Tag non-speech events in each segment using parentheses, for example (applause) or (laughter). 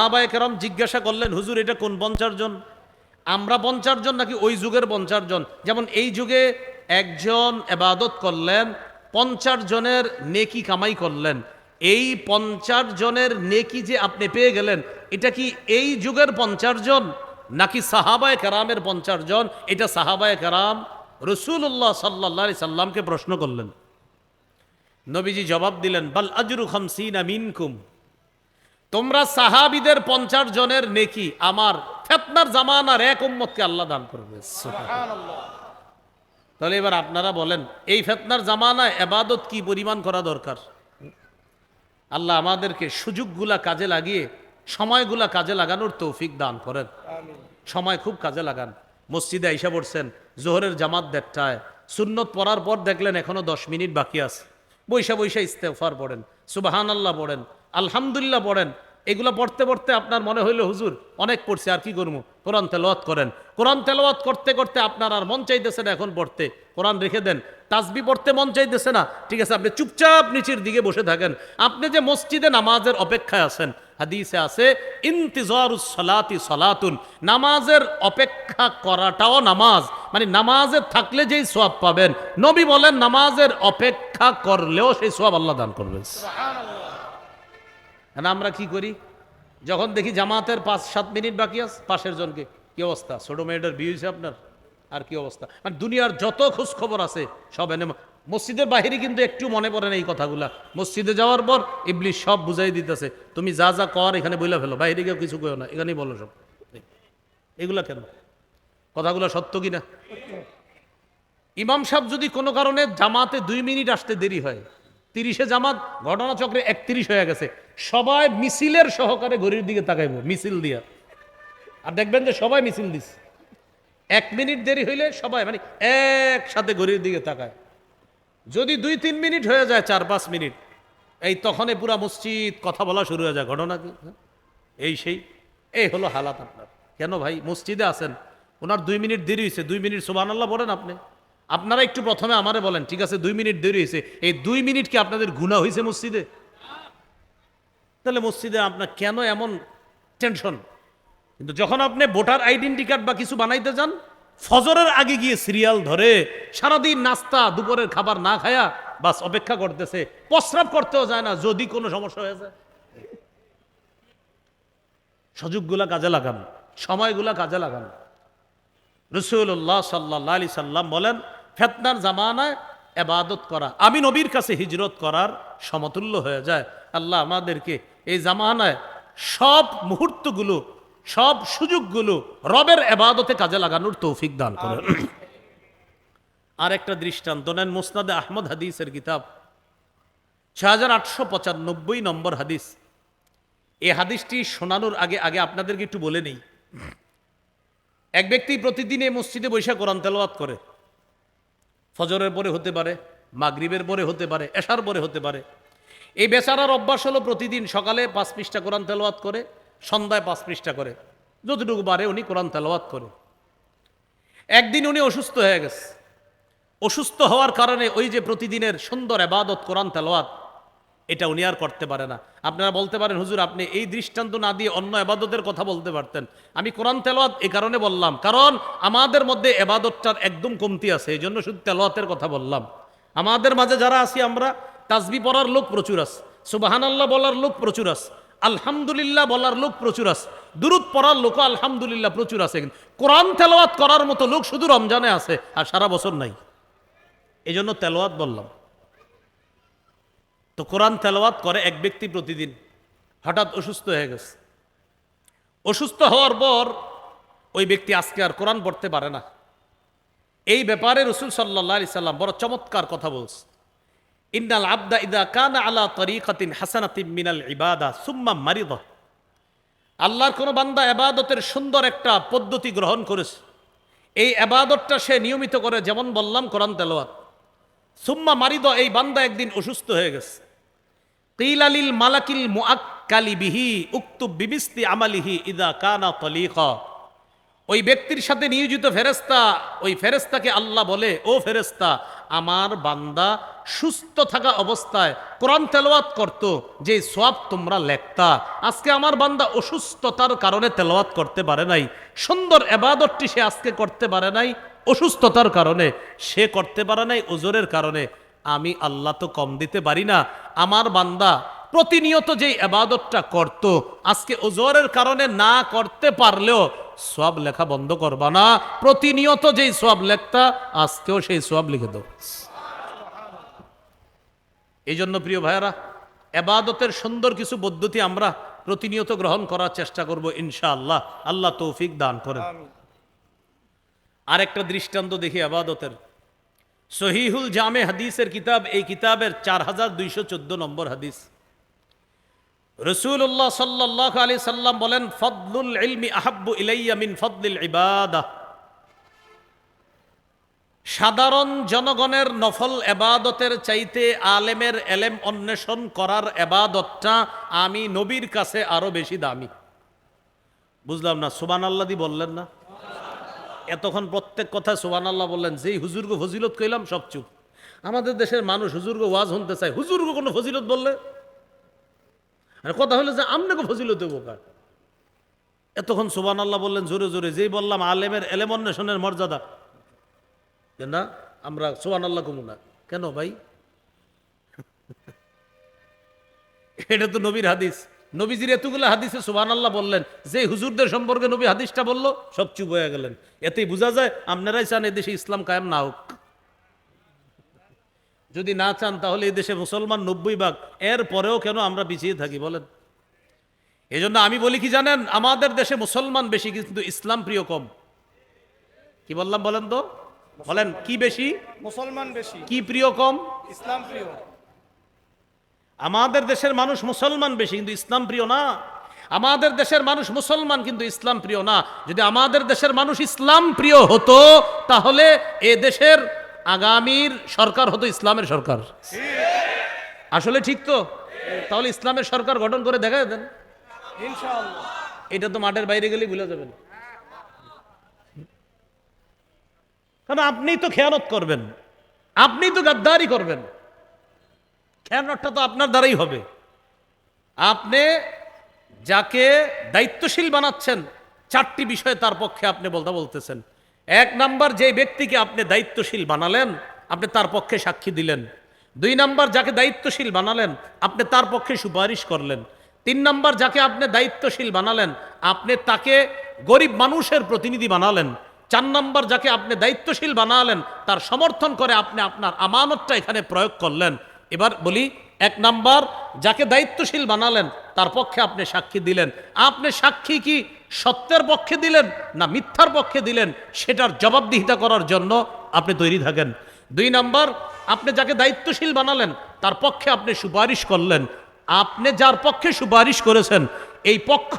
সাহাবায়ে কেরাম জিজ্ঞাসা করলেন, হুজুর, এটা কোন পঞ্চাশ জন? আমরা পঞ্চাশ জন নাকি ওই যুগের পঞ্চাশ জন? যেমন এই যুগে একজন এবাদত করলেন, পঞ্চাশ জনের নেকি কামাই করলেন। এই পঞ্চাশ জনের নেকি যে আপনি পেয়ে গেলেন, এটা কি এই যুগের পঞ্চাশ জন নাকি সাহাবায় কারামের পঞ্চাশ জন? এটা সাহাবায় কারাম রসুল্লাহ সাল্লাহ সাল্লামকে প্রশ্ন করলেন। নবীজি জবাব দিলেন, বাল আজরু খামসিনা মিনকুম। তোমরা সাহাবিদের পঞ্চাশ জনের নেকি আমার ফেতনার জামানার এক উম্মতকে আল্লাহ দান করবে। তাহলে এবার আপনারা বলেন এই ফেতনার জামানায় এবাদত কি পরিমাণ করা দরকার? আল্লাহ আমাদেরকে সুযোগগুলা কাজে লাগিয়ে সময়গুলা কাজে লাগানোর তৌফিক দান করেন। সময় খুব কাজে লাগান। মসজিদে আইসা পড়ছেন জোহরের জামাত দেড়টায়। সুন্নত পড়ার পর দেখলেন এখনও দশ মিনিট বাকি আছে। বৈশা বৈশা ইস্তেফার পড়েন সুবাহান আল্লাহ পড়েন। আলহামদুলিল্লাহ পড়েন। এগুলো পড়তে পড়তে আপনার মনে হইল, হুজুর, অনেক পড়ছে, আর কি করব? কোরআন তেলাওয়াত করেন। কোরআন তেলাওয়াত করতে করতে আপনার আর মন চাইতেছে না এখন পড়তে। কোরআন রেখে দেন। তাসবি পড়তে মন চাইতেছে না। ঠিক আছে, আপনি চুপচাপ নিচের দিকে বসে থাকেন। আপনি যে মসজিদে নামাজের অপেক্ষায় আছেন, হাদিসে আছে, ইন্তিজারুস সালাতি সালাতুন নামাজের অপেক্ষা করাটাও নামাজ। মানে নামাজের থাকলে যেই সোয়াব পাবেন। নবী বলেন, নামাজের অপেক্ষা করলেও সেই সোয়াব আল্লাহ দান করবেন। আর আমরা কি করি? যখন দেখি জামাতের পাঁচ, সাত মিনিট বাকি আছে, পাশের জনকে, কি অবস্থা? ছোট মেয়েটার বিয়ে হয়েছে আপনার? আর কি অবস্থা? মানে দুনিয়ার যত খোঁজ খবর আছে, সব এনে মসজিদের বাহিরে কিন্তু একটু মনে পড়ে না এই কথাগুলা। মসজিদে যাওয়ার পর ইবলিশ সব বুঝাই দিতেছে, তুমি যা যা কর, এখানে বইলা ফেলো বাইরে গিয়ে কিছু কেউ না, এখানেই বলো সব। এগুলা কেন? কথাগুলো সত্য কিনা? ইমাম সাহেব যদি কোনো কারণে জামাতে দুই মিনিট আসতে দেরি হয় তিরিশে জামাত, ঘটনাচক্রে একত্রিশ হয়ে গেছে। সবাই মিছিলের সহকারে ঘড়ির দিকে তাকাইব, মিছিল দিয়া। আর দেখবেন যে সবাই মিছিল দিস এক মিনিট দেরি হইলে সবাই মানে একসাথে ঘড়ির দিকে তাকায়। যদি দুই তিন মিনিট হয়ে যায়, চার পাঁচ মিনিট, এই তখনই পুরা মসজিদ কথা বলা শুরু হয়ে যায়। ঘটনা হ্যাঁ? এই সেই, এই হলো হালাত আপনার। কেন ভাই? মসজিদে আছেন, ওনার দুই মিনিট দেরি হয়েছে দুই মিনিট সুবাহ আল্লাহ বলেন আপনি। আপনারা একটু প্রথমে আমারে বলেন, ঠিক আছে, দুই মিনিট দেরি হয়েছে। এই দুই মিনিট কি আপনাদের গুণা হয়েছে মসজিদে? তাহলে মসজিদে আপনার কেন এমন টেনশন কিন্তু যখন আপনি ভোটার আইডেন্টি কার্ড বা কিছু বানাইতে যান, ফজরের আগে গিয়ে সিরিয়াল ধরে, সারাদিন নাস্তা, দুপুরের খাবার না খায়া বাস অপেক্ষা করতেছে, প্রস্রাব করতেও যায় না, যদি কোনো সমস্যা হয়ে যায়। সুযোগগুলা কাজে লাগান, সময়গুলা কাজে লাগান। রসুল্লাহ সাল্লাহ আলি সাল্লাম বলেন ফেতনার জামানায় এবাদত করা। আমি নবীর কাছে হিজরত করার সমতুল্য হয়ে যায়। আল্লাহ আমাদেরকে এই জামানায় সব মুহূর্তগুলো সব সুযোগগুলো রবের এবাদতে কাজে লাগানোর তৌফিক দান করেন। আর একটা দৃষ্টান্ত নেন মুসনাদে আহমদ হাদিসের কিতাব। ছ হাজার আটশো পঁচানব্বই নম্বর হাদিস। এই হাদিসটি শোনানোর আগে আগে আপনাদেরকে একটু বলে নেই। এক ব্যক্তি প্রতিদিন এই মসজিদে বৈশাখ কোরআন তেলাওয়াত করে। ফজরের পরে হতে পারে, মাগরিবের পরে হতে পারে, এশার পরে হতে পারে। এই বেচারার অভ্যাস হলো প্রতিদিন সকালে পাঁচ পৃষ্ঠা কোরআন তেলাওয়াত করে, সন্ধ্যায় পাঁচ পৃষ্ঠা করে। যতটুকু বারে উনি কোরআন তেলাওয়াত করে। একদিন উনি অসুস্থ হয়ে গেছে। অসুস্থ হওয়ার কারণে ওই যে প্রতিদিনের সুন্দর আবাদত কোরআন তেলাওয়াত এটা উনি আর করতে পারে না। আপনারা বলতে পারেন, হুজুর, আপনি এই দৃষ্টান্ত না দিয়ে অন্য এবাদতের কথা বলতে পারতেন। আমি কোরআন তেলোয়াত এই কারণে বললাম, কারণ আমাদের মধ্যে এবাদতটার একদম কমতি আছে, এই জন্য শুধু তেলাওয়াতের কথা বললাম। আমাদের মাঝে যারা আছি আমরা, তাজবি পড়ার লোক প্রচুর আছে সুবাহান আল্লাহ বলার লোক প্রচুর আছে আলহামদুলিল্লাহ বলার লোক প্রচুর আছে দুরুদ পড়ার লোক আলহামদুলিল্লাহ প্রচুর আছে কোরআন তেলাওয়াত করার মতো লোক শুধু রমজানে আছে আর সারা বছর নাই। এই জন্য তেলাওয়াত বললাম। তো কোরআন তেলাওয়াত করে এক ব্যক্তি প্রতিদিন। হঠাৎ অসুস্থ হয়ে গেছে। অসুস্থ হওয়ার পর ওই ব্যক্তি আজকে আর কোরআন পড়তে পারে না। এই ব্যাপারে রসুল সাল্লাহ আলি সাল্লাম বড় চমৎকার কথা বলছে। ইন্নাল আবদা ইদা কানা আলা তরিকাতিন হাসানাতিন মিনাল ইবাদা সুম্মা মারিদ। আল্লাহর কোনো বান্দা এবাদতের সুন্দর একটা পদ্ধতি গ্রহণ করেছে। এই এবাদতটা সে নিয়মিত করে, যেমন বললাম কোরআন তেলাওয়াত। সুম্মা মারিদ, এই বান্দা একদিন অসুস্থ হয়ে গেছে। কিলালিল মালাকিল মুআক্কালি বিহি উক্তু বিবিস্তি আমালিহি ইদা কানা তলিকা। ওই ব্যক্তির সাথে নিয়োজিত ফেরেস্তা ওই ফেরেস্তাকে আল্লাহ বলে, ও ফেরেস্তা আমার বান্দা সুস্থ থাকা অবস্থায় কোরআন তেলাওয়াত করত যে সব তোমরা লেখতা। আজকে আমার বান্দা অসুস্থতার কারণে তেলাওয়াত করতে পারে নাই। সুন্দর এবাদতটি সে আজকে করতে পারে নাই অসুস্থতার কারণে। সে করতে পারে নাই ওজোরের কারণে। আমি আল্লাহ তো কম দিতে পারি না। আমার বান্দা প্রতিনিয়ত যে এবাদতটা করত আজকে ওজোরের কারণে না করতে পারলেও সব লেখা বন্ধ করবা না। প্রতিনিয়ত যেই সব লেখতা আজকেও সেই সব লিখে দাও। এই জন্য প্রিয় ভাইয়ারা এবাদতের সুন্দর কিছু পদ্ধতি আমরা প্রতিনিয়ত গ্রহণ করার চেষ্টা করব ইনশাআল্লাহ। আল্লাহ তৌফিক দান করেন। আরেকটা দৃষ্টান্ত দেখি আবাদতের সহিহুল জামে হাদিসের কিতাব, এই কিতাবের চার হাজার দুইশো চোদ্দ নম্বর হাদিস। রসুল্লাহ সাল্লাহ আলি সাল্লাম বলেন, ফদলুল ইলমি আহাব্বু ইলাইয়া মিন ফদলিল ইবাদা সাধারণ জনগণের নফল এবাদতের চাইতে আলেমের এলেম অন্বেষণ করার এবাদতটা আমি নবীর কাছে আরও বেশি দামি। বুঝলাম না সুবান আল্লাহ দি বললেন না। এতক্ষণ প্রত্যেক কথা সুবান আল্লাহ বললেন, যেই হুজুর্গ ফজিলত কইলাম, সব চুপ। আমাদের দেশের মানুষ হুজুর্গ ওয়াজ শুনতে চায়, হুজুর্গ কোনো ফজিলত বললে? আর কথা হলো যে আমনাকে ফজিলত দেবো কার এতক্ষণ সুবান আল্লাহ বললেন, জোরে জোরে, যেই বললাম, আলেমের এলেম অন্বেষণের মর্যাদা। না, আমরা সোহান আল্লাহ কমু না। কেন ভাই? এটা তো নবীর হাদিস। নবীজির এতগুলো হাদিসে সোহান আল্লাহ বললেন যে হুজুরদের সম্পর্কে নবী হাদিসটা বলল সব চুপ হয়ে গেলেন। এতেই বোঝা যায় আপনারাই চান এদেশে ইসলাম কায়েম না হোক। যদি না চান তাহলে এই দেশে মুসলমান নব্বই ভাগ এর পরেও কেন আমরা পিছিয়ে থাকি বলেন? এই জন্য আমি বলি কি জানেন আমাদের দেশে মুসলমান বেশি কিন্তু ইসলাম প্রিয় কম। কি বললাম বলেন তো? বলেন কি বেশি? মুসলমান বেশি। কি প্রিয় কম? ইসলাম প্রিয়। আমাদের দেশের মানুষ মুসলমান বেশি, কিন্তু ইসলাম প্রিয় না। আমাদের দেশের মানুষ মুসলমান, কিন্তু ইসলাম প্রিয় না। যদি আমাদের দেশের মানুষ ইসলাম প্রিয় হতো, তাহলে এ দেশের আগামীর সরকার হতো ইসলামের সরকার। আসলে ঠিক তো? তাহলে ইসলামের সরকার গঠন করে দেখা দেন এটা তো মাঠের বাইরে গেলেই ভুলে যাবেন। কারণ আপনি তো খেয়ানত করবেন। আপনি তো গাদ্দারি করবেন। খেয়ানতটা তো আপনার দ্বারাই হবে। আপনি যাকে দায়িত্বশীল বানাচ্ছেন, চারটি বিষয়ে তার পক্ষে আপনি বলতে বলতেছেন। এক নাম্বার, যে ব্যক্তিকে আপনি দায়িত্বশীল বানালেন, আপনি তার পক্ষে সাক্ষী দিলেন। দুই নাম্বার, যাকে দায়িত্বশীল বানালেন, আপনি তার পক্ষে সুপারিশ করলেন। তিন নাম্বার, যাকে আপনি দায়িত্বশীল বানালেন, আপনি তাকে গরিব মানুষের প্রতিনিধি বানালেন। চার নাম্বার, যাকে আপনি দায়িত্বশীল বানালেন, তার সমর্থন করে আপনি আপনার আমানতটা এখানে প্রয়োগ করলেন। এবার বলি, এক নাম্বার, যাকে দায়িত্বশীল বানালেন, তার পক্ষে আপনি সাক্ষী দিলেন। আপনি সাক্ষী কি সত্যের পক্ষে দিলেন না মিথ্যার পক্ষে দিলেন, সেটার জবাবদিহিতা করার জন্য আপনি তৈরি থাকেন। দুই নাম্বার, আপনি যাকে দায়িত্বশীল বানালেন, তার পক্ষে আপনি সুপারিশ করলেন। আপনি যার পক্ষে সুপারিশ করেছেন, এই পক্ষ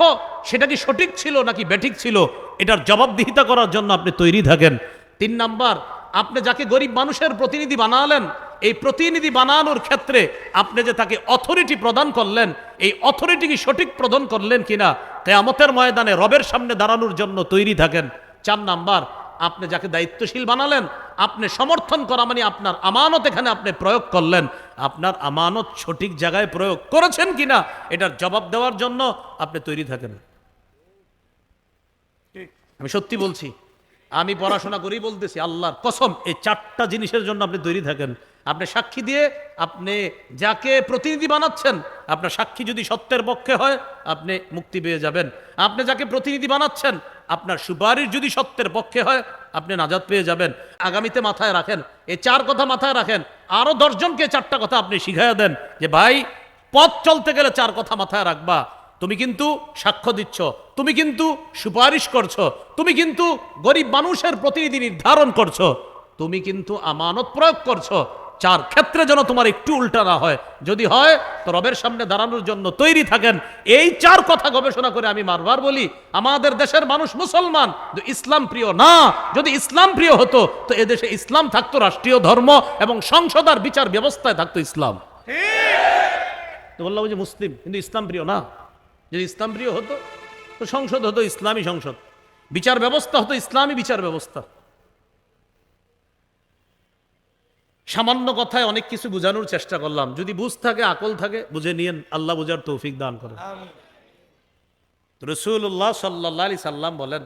সেটা কি সঠিক ছিল নাকি ব্যাঠিক ছিল, এটার জবাবদিহিতা করার জন্য আপনি তৈরি থাকেন। তিন নাম্বার আপনি যাকে গরিব মানুষের প্রতিনিধি বানালেন, এই প্রতিনিধি বানানোর ক্ষেত্রে আপনি যে তাকে অথরিটি প্রদান করলেন, এই অথরিটি কি সঠিক প্রদান করলেন কিনা, কেয়ামতের ময়দানে রবের সামনে দাঁড়ানোর জন্য তৈরি থাকেন। চার নাম্বার, আপনি যাকে দায়িত্বশীল বানালেন, আপনি সমর্থন করা মানে আপনার আমানত এখানে আপনি প্রয়োগ করলেন। আপনার আমানত সঠিক জায়গায় প্রয়োগ করেছেন কিনা, এটার জবাব দেওয়ার জন্য আপনি তৈরি থাকেন। আমি সত্যি বলছি আমি পড়াশোনা করি বলতেছি, আল্লাহর কসম, এই চারটা জিনিসের জন্য আপনি তৈরি থাকেন। আপনি সাক্ষী দিয়ে আপনি যাকে প্রতিনিধি বানাচ্ছেন, আপনার সাক্ষী যদি সত্যের পক্ষে হয়, আপনি মুক্তি পেয়ে যাবেন। আপনি যাকে প্রতিনিধি বানাচ্ছেন, আপনার সুপারিশ যদি সত্যের পক্ষে হয়, আপনি নাজাদ পেয়ে যাবেন। আগামীতে মাথায় রাখেন, এই চার কথা মাথায় রাখেন। আরও দশজনকে চারটা কথা আপনি শিখাইয়া দেন, যে ভাই, পথ চলতে গেলে চার কথা মাথায় রাখবা। তুমি কিন্তু সাক্ষ্য দিচ্ছ তুমি কিন্তু সুপারিশ করছ তুমি কিন্তু গরিব মানুষের প্রতিনিধি নির্ধারণ করছ তুমি কিন্তু আমানত প্রয়োগ করছ চার ক্ষেত্রে যেন তোমার একটু উল্টা না হয়। যদি হয় তো রবের সামনে দাঁড়ানোর জন্য তৈরি থাকেন। এই চার কথা গবেষণা করে আমি বারবার বলি আমাদের দেশের মানুষ মুসলমান ইসলাম প্রিয় না যদি ইসলাম প্রিয় হতো তো এদেশে ইসলাম থাকতো রাষ্ট্রীয় ধর্ম এবং সংসদ আর বিচার ব্যবস্থায় থাকতো ইসলাম। তো বললাম যে মুসলিম কিন্তু ইসলাম প্রিয় না। যদি ইসলাম প্রিয় হতো, তো সংসদ হতো ইসলামী সংসদ। বিচার ব্যবস্থা হতো ইসলামী বিচার ব্যবস্থা। সামান্য কথায় অনেক কিছু বোঝানোর চেষ্টা করলাম। যদি বুঝ থাকে, আকল থাকে, বুঝে নিয়েন। আল্লাহ বুঝার তৌফিক দান করেন। রসুল্লাহ সাল্লাহ আলি সাল্লাম বলেন,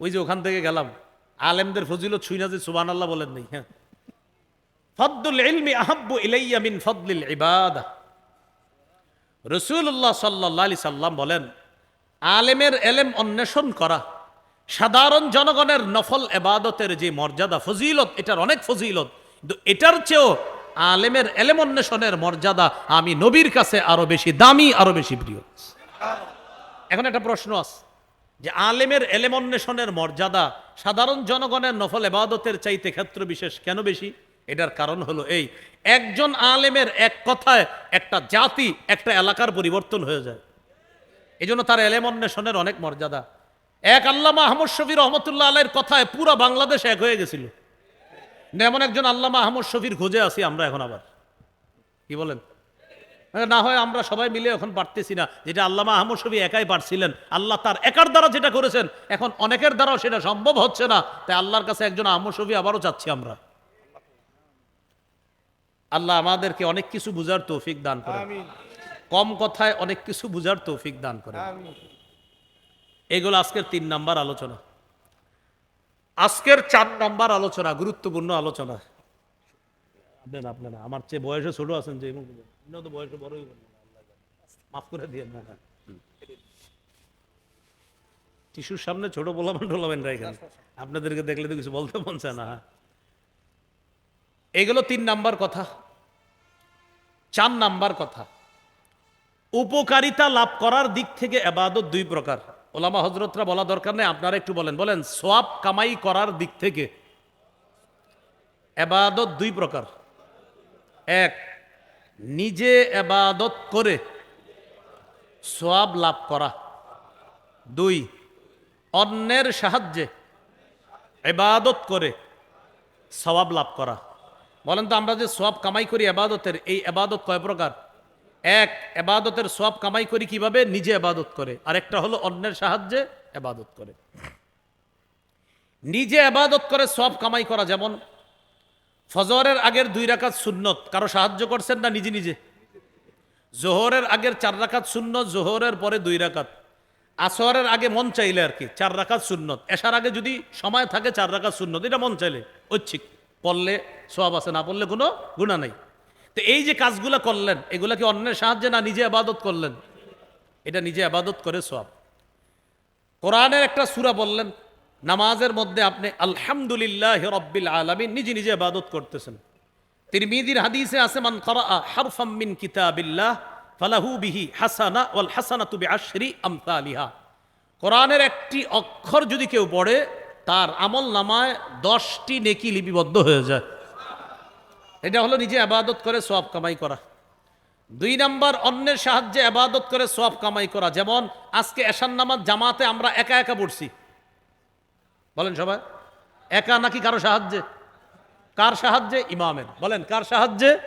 ওই যে ওখান থেকে গেলাম, আলেমদের ফজিলত ছুই না যে সুবান আল্লাহ বলেন নেই হ্যাঁ। ফদ্দুল ইলমি আহাব্বু ইলাইয়া মিন ফদলিল ইবাদা। রসুল্লাহ সাল্লাহ আলি সাল্লাম বলেন, আলেমের এলেম অন্বেষণ করা, সাধারণ জনগণের নফল এবাদতের যে মর্যাদা, ফজিলত, এটার অনেক ফজিলত, কিন্তু এটার চেয়েও আলেমের এলেম অন্বেষণের মর্যাদা আমি নবীর কাছে আরও বেশি দামি, আরও বেশি প্রিয়। এখন একটা প্রশ্ন আছে, যে আলেমের এলেম অন্বেষণের মর্যাদা সাধারণ জনগণের নফল এবাদতের চাইতে ক্ষেত্র বিশেষ কেন বেশি? এটার কারণ হলো এই, একজন আলেমের এক কথায় একটা জাতি, একটা এলাকার পরিবর্তন হয়ে যায়। এই জন্য তার এলেম অন্বেষণের অনেক মর্যাদা। এক আল্লামা আহমদ শফি রহমতুল্লাহ আলের কথায় পুরো বাংলাদেশ এক হয়ে গেছিল। এমন একজন আল্লামা আহমদ শফির খোঁজে আছি আমরা এখন আবার। কি বলেন? না হয় আমরা সবাই মিলে এখন পারতেছি না। যেটা আল্লামা আহমদ শফি একাই পারছিলেন, আল্লাহ তার একার দ্বারা যেটা করেছেন, এখন অনেকের দ্বারাও সেটা সম্ভব হচ্ছে না। তাই আল্লাহর কাছে একজন আহমদ শফি আবারও চাচ্ছি আমরা। আল্লাহ আমাদেরকে অনেক কিছু বুঝার তৌফিক দান করে কম কথায় অনেক কিছু বুঝার তৌফিক দান করে এগুলো আজকের তিন নাম্বার আলোচনা। আজকের চার নাম্বার আলোচনা গুরুত্বপূর্ণ আলোচনা। আপনারা আপনারা আমার চেয়ে বয়সে ছোট আছেন যে তো বয়সে বড়ই। মাফ করে দিয়ে না টিস্যুর সামনে ছোট বলাবেন টলাবেন না আপনাদেরকে দেখলে তো কিছু বলতে মন চায় না এগুলো তিন নাম্বার কথা, চার নাম্বার কথা। উপকারিতা লাভ করার দিক থেকে এবাদত দুই প্রকার। ওলামা হজরতরা বলা দরকার নেই, আপনারা একটু বলেন। বলেন সোয়াব কামাই করার দিক থেকে এবাদত দুই প্রকার। এক, নিজে এবাদত করে সোয়াব লাভ করা। দুই, অন্যের সাহায্যে এবাদত করে সওয়াব লাভ করা। বলেন তো, আমরা যে সব কামাই করি এবাদতের, এই এবাদত কয় প্রকার? এক, এবাদতের সব কামাই করি কীভাবে? নিজে এবাদত করে। আরেকটা হলো, অন্যের সাহায্যে এবাদত করে। নিজে এবাদত করে সব কামাই করা, যেমন ফজরের আগের দুই রাকাত সুন্নত, কারও সাহায্য করছেন না নিজে নিজে? জোহরের আগের চার রাকাত সুন্নত, জোহরের পরে দুই রাকাত। আসরের আগে মন চাইলে আর কি, চার রাকাত সুন্নত। এসার আগে যদি সময় থাকে, চার রাকাত সুন্নত, এটা মন চাইলে, ঐচ্ছিক। পড়লে সব আছে, না পড়লে কোনো গুণা নেই। তো এই যে কাজগুলো করলেন, এগুলা কি অন্যের সাহায্যে না নিজে আবাদত করলেন? এটা নিজে আবাদত করে সব কোরআনের একটা সুরা বললেন, নামাজের মধ্যে আপনি আলহামদুলিল্লাহ রব্বিল আলামিন নিজে নিজে আবাদত করতেছেন। তিরমিদির হাদিসে আছে, মান করা হারফাম মিন কিতাবিল্লাহ ফালাহু বিহি হাসানা ওয়াল হাসানাতু বিআশরি আমসালিহা। কোরআনের একটি অক্ষর যদি কেউ পড়ে তার আমল নামায় দশটি নেকি লিপিবদ্ধ হয়ে যায়। এটা হলো নিজে আবাদত করে সব কামাই করা। দুই নাম্বার, অন্যের সাহায্যে আবাদত করে সব কামাই করা। যেমন, আজকে এশান নামাজ জামাতে আমরা একা একা পড়ছি। বলেন সবাই, একা নাকি কারও সাহায্যে? কার সাহায্যে? ইমামের। বলেন, কার সাহায্যে?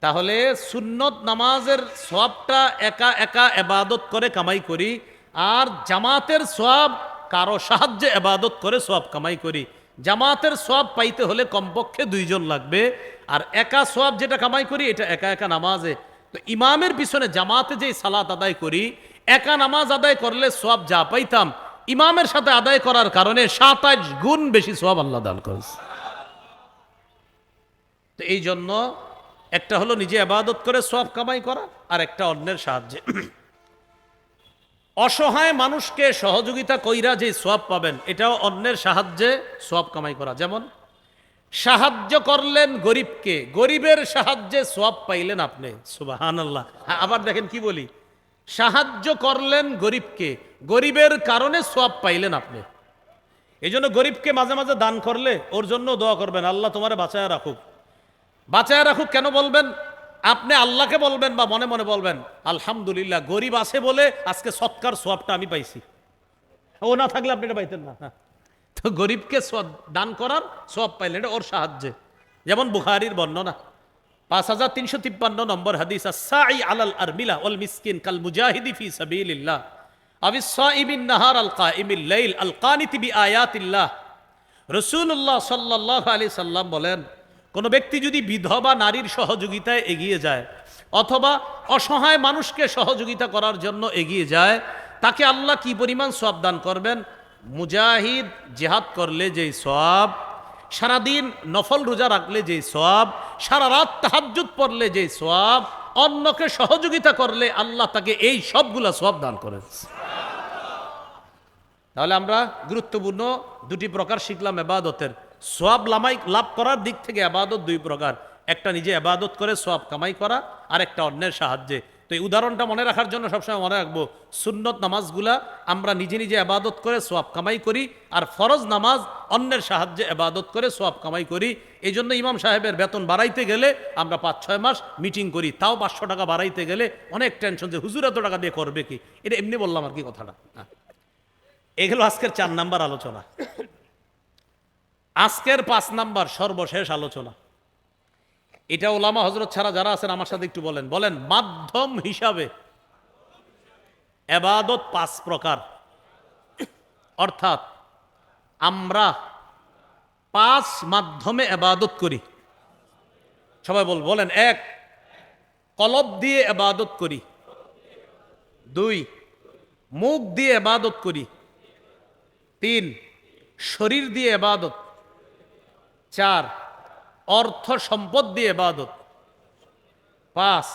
তাহলে সুন্নত নামাজের সবটা একা একা এবাদত করে কামাই করি, আর জামাতের সব কারও সাহায্যে এবাদত করে সব কামাই করি। জামাতের সব পাইতে হলে কমপক্ষে দুইজন লাগবে, আর একা সব যেটা কামাই করি, এটা একা একা নামাজে। তো ইমামের পিছনে জামাতে যে সালাত আদায় করি, একা নামাজ আদায় করলে সব যা পাইতাম, ইমামের সাথে আদায় করার কারণে সাতাশ গুণ বেশি সব আল্লাহ দান করেছে। তো এই জন্য একটা হলো নিজে আবাদত করে সব কামাই করা, আর একটা অন্যের সাহায্যে। অসহায় মানুষকে সহযোগিতা কইরা যে সব পাবেন, এটাও অন্যের সাহায্যে সব কামাই করা। যেমন, সাহায্য করলেন গরিবকে, গরিবের সাহায্যে সব পাইলেন আপনি। সুবাহান আল্লাহ আবার দেখেন কি বলি? সাহায্য করলেন গরিবকে, গরিবের কারণে সব পাইলেন আপনি। এই জন্য গরিবকে মাঝে মাঝে দান করলে ওর জন্য দোয়া করবেন, আল্লাহ তোমারে বাঁচায় রাখুক। বাঁচায় রাখুক কেন বলবেন? আপনি আল্লাহকে বলবেন বা মনে মনে বলবেন, আলহামদুলিল্লাহ, গরিব আছে বলে আজকে সৎকার সোয়াবটা আমি পাইছি। ও না থাকলে আপনি এটা পাইতেন না। হ্যাঁ। তো গরিবকে দান করার সব পাইলেন, এটা ওর সাহায্যে। যেমন বুখারির বর্ণনা, পাঁচ হাজার তিনশো তিপ্পান্ন নম্বর হাদিস সাই আলাল আরমিলা ওল মিসকিন কাল মুজাহিদি ফি সাবিলিল্লাহ। আবি সাইবিন নাহার আল কাইমিল লাইল আল কানিতি বি আয়াতিল্লাহ। রসুল্লাহ সাল্লাহ আলি সাল্লাম বলেন কোনো ব্যক্তি যদি বিধবা নারীর সহযোগিতায় এগিয়ে যায় অথবা অসহায় মানুষকে সহযোগিতা করার জন্য এগিয়ে যায়, তাকে আল্লাহ কি পরিমাণ সব দান করবেন? মুজাহিদ জেহাদ করলে যেই সব সারাদিন নফল রোজা রাখলে যেই সব সারা রাত তাহাজ্জুদ পড়লে যেই সব অন্যকে সহযোগিতা করলে আল্লাহ তাকে এই সবগুলা সব দান করেছে তাহলে আমরা গুরুত্বপূর্ণ দুটি প্রকার শিখলাম এবাদতের। সোয়াব লামাই লাভ করার দিক থেকে আবাদত দুই প্রকার। একটা নিজে আবাদত করে সোয়াব কামাই করা, আর একটা অন্যের সাহায্যে। তো এই উদাহরণটা মনে রাখার জন্য সবসময় মনে রাখব, সুন্নত নামাজগুলা আমরা নিজে নিজে আবাদত করে সোয়াব কামাই করি, আর ফরজ নামাজ অন্যের সাহায্যে আবাদত করে সোয়াব কামাই করি। এই জন্য ইমাম সাহেবের বেতন বাড়াইতে গেলে আমরা পাঁচ, ছয় মাস মিটিং করি। তাও পাঁচশো টাকা বাড়াইতে গেলে অনেক টেনশন যে, হুজুর এত টাকা দিয়ে করবে কি? এটা এমনি বললাম আর কি কথাটা। এগুলো আজকের চার নাম্বার আলোচনা। আজকের পাঁচ নাম্বার সর্বশেষ আলোচনা। এটা ওলামা হজরত ছাড়া যারা আছেন, আমার সাথে একটু বলেন। বলেন, মাধ্যম হিসাবে এবাদত পাঁচ প্রকার। অর্থাৎ আমরা পাঁচ মাধ্যমে এবাদত করি। সবাই বল, বলেন, এক, কলব দিয়ে এবাদত করি। দুই, মুখ দিয়ে এবাদত করি। তিন, শরীর দিয়ে এবাদত। চার, অর্থ সম্পদ দিয়ে এবাদত পাঁচ,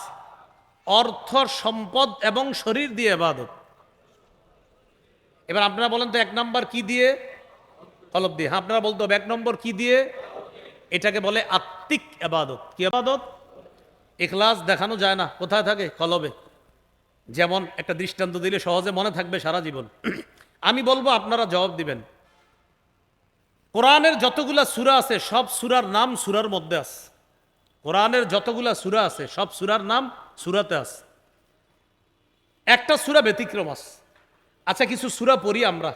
অর্থ সম্পদ এবং শরীর দিয়ে এবাদত এবার আপনারা বলেন তো এক নম্বর কি দিয়ে? কলব দিয়ে। হ্যাঁ আপনারা বলতে হবে এক নম্বর কি দিয়ে? এটাকে বলে আত্মিক এবাদত কি এবাদত এখলাস দেখানো যায় না, কোথায় থাকে? কলবে। যেমন একটা দৃষ্টান্ত দিলে সহজে মনে থাকবে সারা জীবন। (clears throat) আমি বলব আপনারা জবাব দিবেন। কোরআনের যতগুলা সুরা আছে, সব সুরার নাম সুরার মধ্যে আছে। কোরআনের যতগুলা সুরা আছে, সব সুরার নাম সুরাতে আছে। একটা সুরা ব্যতিক্রম আছে। আচ্ছা কিছু সুরা পড়ি আমরা।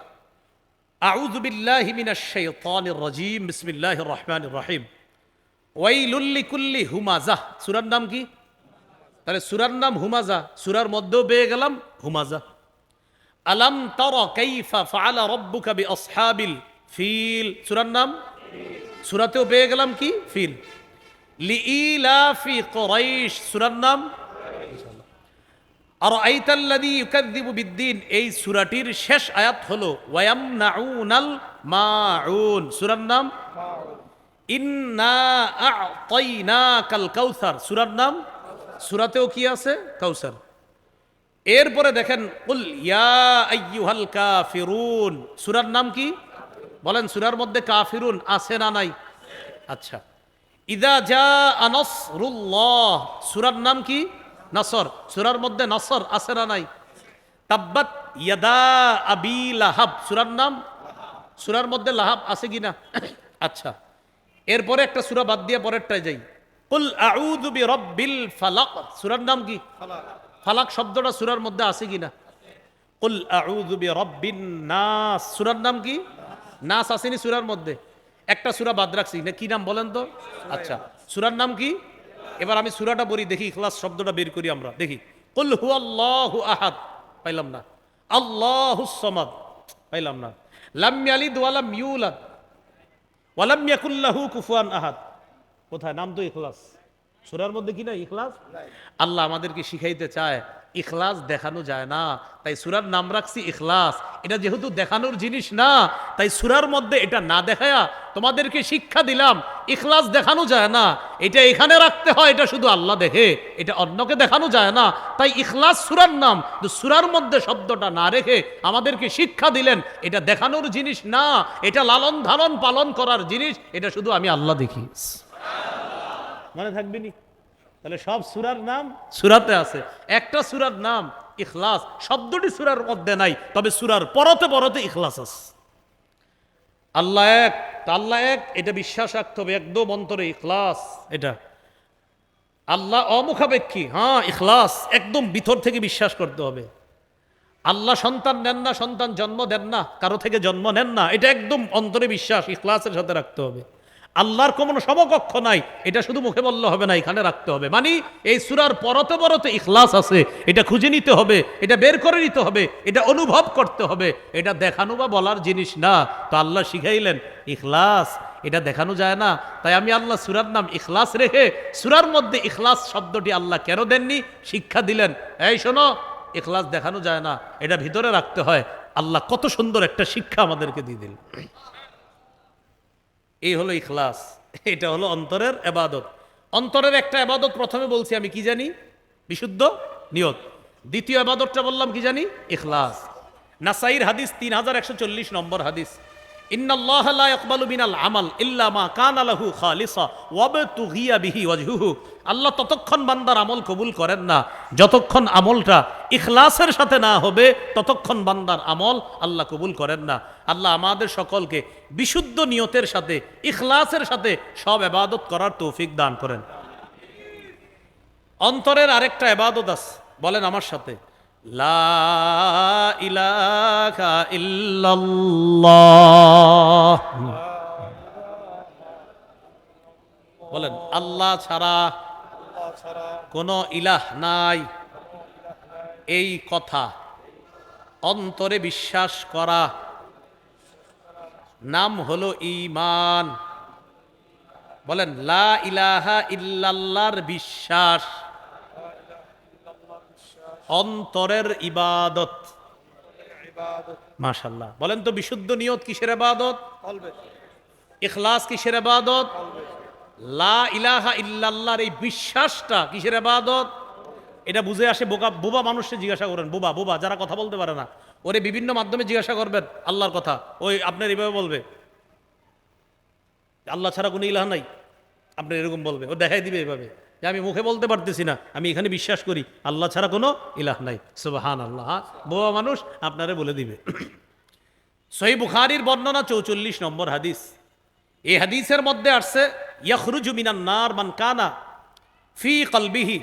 আউযু বিল্লাহি মিনাশ শাইতানির রাজিম, বিসমিল্লাহির রহমানির রহিম। ওয়াইলুল লিকুল্লি হুমাজা। সূরার নাম কি? তাহলে সূরার নাম হুমাজা। সূরার মধ্যেও পেয়ে গেলাম হুমাজা। আলাম তর কাইফা ফাআলা রাব্বুকা বিআসহাবিল ফিল। সূরার নাম? সূরাতেও পেয়ে গেলাম কি? ফিল। নাম? আর আইতাল্লাদি এই সূরাটির শেষ আয়াত হলো সূরার নাম? নাম? সূরাতেও কি আছে? কাউসার। এরপরে দেখেন, কুল ইয়া সূরার নাম কি? বলেন, সুরার মধ্যে কাফিরুন আছে না নাই? আচ্ছা। ইদা জা আনসরুল্লাহ সুরার নাম কি? নাসর। সুরার মধ্যে নাসর আছে না নাই? তাব্বাত ইয়াদা আবি লাহাব। সূরার নাম? সূরার মধ্যে লাহাব আছে কি না? আচ্ছা। এরপরে একটা সূরা বাদ দিয়ে পরেরটায় যাই। কুল আউযু বিরাব্বিল ফালাক। সূরার নাম কি? ফালাক শব্দটা সূরার মধ্যে আছে কি না? কুল আউযু বিরাব্বিন নাস। সূরার নাম কি? নাস আসেনি সুরার মধ্যে। একটা সূরা বাদ রাখছি। না, কি নাম বলেন তো? আচ্ছা সুরার নাম কি? এবার আমি সূরাটা বলি দেখি ইখলাস শব্দটা বের করি আমরা। দেখি, কুল হুয়াল্লাহু আহাদ। পাইলাম না। আল্লাহুস সামাদ। পাইলাম না। লাম ইয়ালিদ ওয়া লাম ইউলাদ। ওয়া লাম ইয়াকুল কুফুয়ান আহাদ। কোথায়? নাম তো ইখলাস। সূরার মধ্যে কি না ইখলাস? আল্লাহ আমাদেরকে শিখাইতে চায় ইখলাস দেখানো যায় না। তাই সুরার নাম রাখছি ইখলাস। এটা যেহেতু দেখানোর জিনিস না তাই সুরার মধ্যে এটা না দেখায়া তোমাদেরকে শিক্ষা দিলাম ইখলাস দেখানো যায় না। এটা এখানে রাখতে হয় এটা শুধু আল্লাহ দেখে এটা অন্যকে দেখানো যায় না। তাই ইখলাস সুরার নাম সুরার মধ্যে শব্দটা না রেখে আমাদেরকে শিক্ষা দিলেন এটা দেখানোর জিনিস না এটা লালন ধারণ পালন করার জিনিস এটা শুধু আমি আল্লাহ দেখি। মনে থাকবে নি তাহলে সব সুরার নাম? সুরাতে আছে। একটা সুরার নাম ইখলাস। শব্দটি সুরার মধ্যে নাই তবে সুরার পরতে পরতে ইখলাস আছে। আল্লাহ এক তা আল্লাহ এক এটা বিশ্বাস রাখতে হবে একদম অন্তরে ইখলাস। এটা। আল্লাহ অমুখাপেক্ষী হ্যাঁ ইখলাস একদম ভিতর থেকে বিশ্বাস করতে হবে। আল্লাহ সন্তান নেন না সন্তান জন্ম দেন না কারও থেকে জন্ম নেন না এটা একদম অন্তরে বিশ্বাস ইখলাসের সাথে রাখতে হবে। আল্লাহর কোনো সমকক্ষ নাই। এটা শুধু মুখে বললে হবে না, এখানে রাখতে হবে। মানে এই সুরার পরতে পরতে ইখলাস আছে, এটা খুঁজে নিতে হবে, এটা বের করে নিতে হবে, এটা অনুভব করতে হবে, এটা দেখানো বা বলার জিনিস না। তো আল্লাহ শিখাইলেন, ইখলাস, এটা দেখানো যায় না। তাই আমি আল্লাহ সুরার নাম ইখলাস রেখে, সুরার মধ্যে ইখলাস শব্দটি আল্লাহ কেন দেননি? শিক্ষা দিলেন। এই শোনো, ইখলাস দেখানো যায় না, এটা ভিতরে রাখতে হয়। আল্লাহ কত সুন্দর একটা শিক্ষা আমাদেরকে দিয়ে দিল এই হলো ইখলাস, এটা হলো অন্তরের এবাদত। অন্তরের একটা এবাদত প্রথমে বলছি আমি, কি জানি? বিশুদ্ধ নিয়ত। দ্বিতীয় এবাদতটা বললাম, কি জানি? ইখলাস। নাসাইর হাদিস তিন হাজার একশো চল্লিশ নম্বর হাদিস। আল্লাহ ততক্ষণ বান্দার আমল কবুল করেন না। যতক্ষণ আমলটা ইখলাসের সাথে না হবে, ততক্ষণ বান্দার আমল আল্লাহ কবুল করেন না। আল্লাহ আমাদের সকলকে বিশুদ্ধ নিয়তের সাথে, ইখলাসের সাথে সব এবাদত করার তৌফিক দান করেন। অন্তরের আরেকটা এবাদত আছে, বলেন আমার সাথে। বলেন, আল্লাহ ছাড়া কোনো ইলাহ নাই। এই কথা অন্তরে বিশ্বাস করা। নাম হলো ইমান বলেন, লা ইলাহা ইল্লাল্লাহর বিশ্বাস। অন্তরের ইবাদত। মাশাল্লাহ বলেন তো, বিশুদ্ধ নিয়ত কিসের আবাদত ইখলাস কিসের আবাদত লা ইলাহা ইল্লাল্লাহর এই বিশ্বাসটা কিসের ইবাদত? এটা বুঝে আসে বোকা, বোবা মানুষকে জিজ্ঞাসা করেন, বোবা বোবা, যারা কথা বলতে পারে না। ওরে বিভিন্ন মাধ্যমে জিজ্ঞাসা করবেন, আল্লাহর কথা। ওই আপনার এইভাবে বলবে। আল্লাহ ছাড়া কোনো ইলাহ নাই। আপনি এরকম বলবে। ও দেখাই দিবে এভাবে। যে আমি মুখে বলতে পারতেছি না, আমি এখানে বিশ্বাস করি, আল্লাহ ছাড়া কোনো ইলাহ নাই। সুবাহান আল্লাহ? বোবা মানুষ আপনারে বলে দিবে। সহি বুখারির বর্ণনা চৌচল্লিশ নম্বর হাদিস। এই হাদিসের মধ্যে আসছে, ইয়াখরুজু মিনান নার মান কানা ফি কলবিহি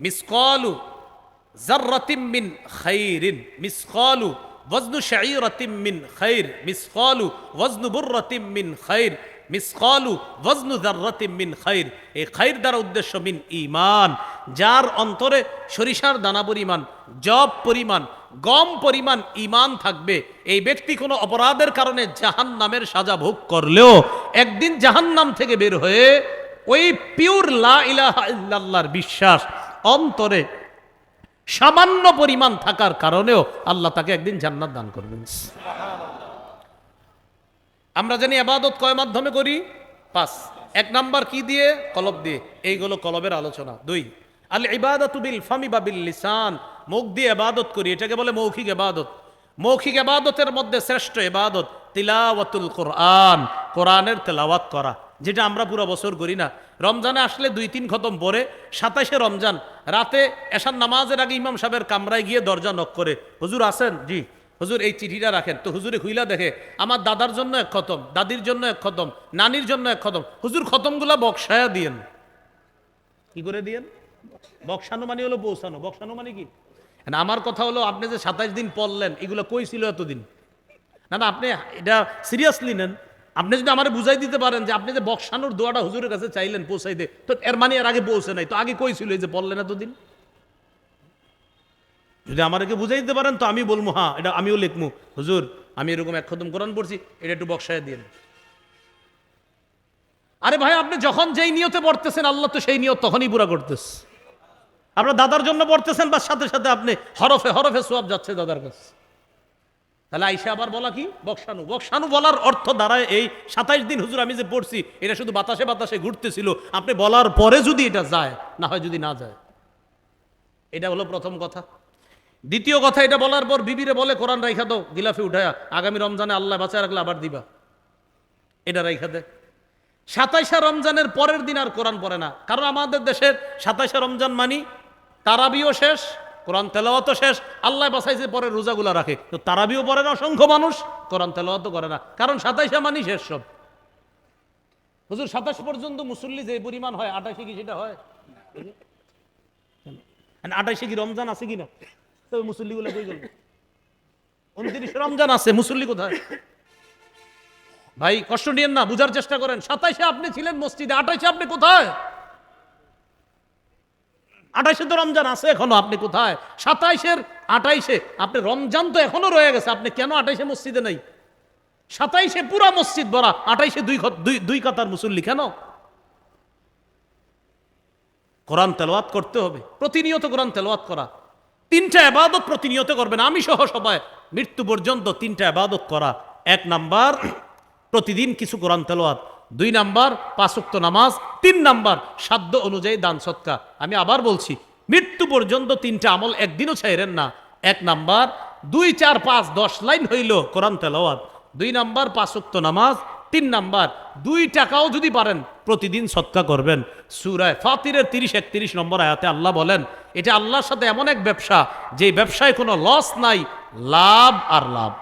মিসকালু জাররাতিম মিন খাইরিন। মিসকালু, ওয়াজনু শাঈরাতিম মিন খাইর। মিসকালু, ওয়াজনু বুররাতিম মিন খাইর। মিসকালু ওয়াজনু জাররাতিম মিন খাইর। এই খাইর দ্বারা উদ্দেশ্য মিন ঈমান, যার অন্তরে সরিষার দানা পরিমাণ জব পরিমাণ, গম পরিমাণ ইমান থাকবে। এই ব্যক্তি কোনো অপরাধের কারণে জাহান নামের সাজা ভোগ করলেও একদিন জাহান নাম থেকে বের হয়ে ওই পিওর লা ইলাহা ইল্লাল্লাহর বিশ্বাস, অন্তরে সামান্য পরিমাণ থাকার কারণেও আল্লাহ তাকে একদিন জান্নাত দান করবেন। আমরা জানি আবাদত কয় মাধ্যমে করি? পাঁচ। এক নাম্বার কি দিয়ে? কলব দিয়ে। এইগুলো কলবের আলোচনা। দুই। আল ইবাদত বিল ফামি বা বিল লিসান। মুখ দিয়ে এবাদত করি। এটাকে বলে মৌখিক এবাদত মৌখিক এবাদতের মধ্যে শ্রেষ্ঠ এবাদত তিলাওয়াতুল কোরআন। কোরআনের তেলাওয়াত করা। যেটা আমরা পুরো বছর করি না। রমজানে আসলে দুই তিন খতম পরে সাতাশে রমজান। রাতে এসার নামাজের আগে ইমাম সাহেবের কামরায় গিয়ে দরজা নক করে। হুজুর আছেন? জি। হুজুর এই চিঠিটা রাখেন। তো হুজুরে খুইলা দেখে, আমার দাদার জন্য এক খতম, দাদির জন্য এক খতম, নানির জন্য এক খতম। হুজুর খতমগুলা বক্সায়া দিয়েন। কি করে দিয়েন? বক্সানো মানে হলো পৌঁছানো। বক্সানো মানে কি আমার কথা হলো, আপনি যে সাতাইশ দিন পড়লেন, এগুলো কই ছিল এতদিন? না না, আপনি এটা সিরিয়াসলি নেন। আপনি যদি আমার বুঝাই দিতে পারেন যে আপনি যে বক্সানোর দোয়াটা হুজুরের কাছে চাইলেন পৌঁছাই দে তো এর মানে এর আগে পৌঁছে নাই। তো আগে কই ছিল এই যে পড়লেন এতদিন? যদি আমাকে বুঝাই দিতে পারেন, তো আমি বলব হ্যাঁ এটা আমিও লিখব। হুজুর, আমি এরকম এক খতম কোরআন পড়ছি, এটা একটু বক্সায় দিয়ে আরে ভাই, আপনি যখন যেই নিয়তে পড়তেছেন, আল্লাহ তো সেই নিয়ত তখনই পুরা করতেছে। আপনার দাদার জন্য পড়তেছেন বা সাথে সাথে আপনি হরফে হরফে সোয়াব যাচ্ছে দাদার কাছে। তাহলে আইসা আবার বলা কি? বক্সানু। বক্সানু বলার অর্থ দাঁড়ায় এই সাতাইশ দিন, হুজুর, আমি যে পড়ছি, এটা শুধু বাতাসে বাতাসে ঘুরতেছিল। আপনি বলার পরে যদি এটা যায়, না হয় যদি না যায়। এটা হলো প্রথম কথা। দ্বিতীয় কথা, এটা বলার পর বিবিরে বলে, কোরআন রাইখা দাও, গিলাফে উঠায়া, আগামী রমজানে আল্লাহ বাঁচায় রাখলে আবার দিবা। এটা রাইখা দে। সাতাইশা রমজানের পরের দিন আর কোরআন পড়ে না। কারণ আমাদের দেশের সাতাইশা রমজান মানি, তারাবিও শেষ, কোরআন তেলাওয়াতও শেষ, আল্লাহ বাসাইছে পরে রোজাগুলা রাখে। তো তারাবিও পড়ে না, অসংখ্য মানুষ, কোরআন তেলাওয়াতও করে না। কারণ সাতাইশা মানি শেষ সব। হুজুর, সাতাশ পর্যন্ত মুসল্লি যে পরিমাণ হয় আঠাশে কি সেটা হয়? আঠাশে কি রমজান আছে কিনা? তবে মুসল্লিগুলো কই গেল উনত্রিশ রমজান আছে, মুসল্লি কোথায়? ভাই, কষ্ট নিয়েন না, বুঝার চেষ্টা করেন। সাতাইশে আপনি ছিলেন মসজিদে, আঠাইশে আপনি কোথায়? আঠাইশে তো রমজান আছে, এখনও আপনি কোথায়? সাতাইশের আঠাইশে, আপনি রমজান তো এখনও রয়ে গেছে, আপনি কেন আঠাইশে মসজিদে নাই? সাতাইশে পুরা মসজিদ ভরা, আঠাইশে দুই দুই কাতার মুসল্লি কেন? কোরআন তেলাওয়াত করতে হবে, প্রতিনিয়ত কোরআন তেলাওয়াত করা। তিনটা আবাদত প্রতিনিয়ত করবেন। আমি সহ সবাই মৃত্যু পর্যন্ত তিনটা আবাদত করা। এক নাম্বার, প্রতিদিন কিছু কোরআন তেলোয়াত দুই নাম্বার পাঁচক্ত নামাজ। তিন নাম্বার, সাধ্য অনুযায়ী দান সৎকা আমি আবার বলছি, মৃত্যু পর্যন্ত তিনটা আমল একদিনও ছাইরেন না। এক নাম্বার, দুই, চার, পাঁচ, দশ লাইন হইল কোরআন তেলাওয়াত। দুই নাম্বার পাঁচক্ত নামাজ, তিন নাম্বার দুই টাকাও যদি পারেন, প্রতিদিন সৎকা করবেন। সুরায় ফাতিরের তিরিশ, একত্রিশ নম্বর আয়াতে আল্লাহ বলেন, এটা আল্লাহর সাথে এমন এক ব্যবসা, যে ব্যবসায় কোনো লস নাই, লাভ আর লাভ।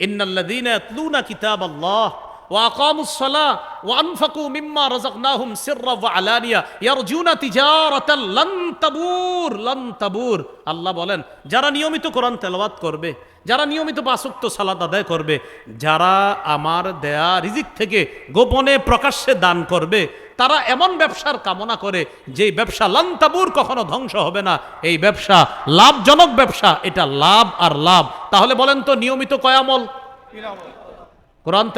ইন্নাল্লাদিনা কিতাব কিতাবাল্লাহ وأقاموا الصلاة وأنفقوا مما رزقناهم سرا وعلانية يرجون تجارة لن تبور لن تبور আল্লাহ বলেন যারা নিয়মিত কোরআন তেলাওয়াত করবে যারা নিয়মিত বাসক্ত সালাত আদায় করবে যারা আমার দেয়া রিজিক থেকে গোপনে প্রকাশ্যে দান করবে তারা এমন ব্যবসার কামনা করে যে ব্যবসা লান্তাবুর কখনো ধ্বংস হবে না এই ব্যবসা লাভজনক ব্যবসা এটা লাভ আর লাভ তাহলে বলেন তো নিয়মিত কয়ামল তিন আমল কোরআন তেলা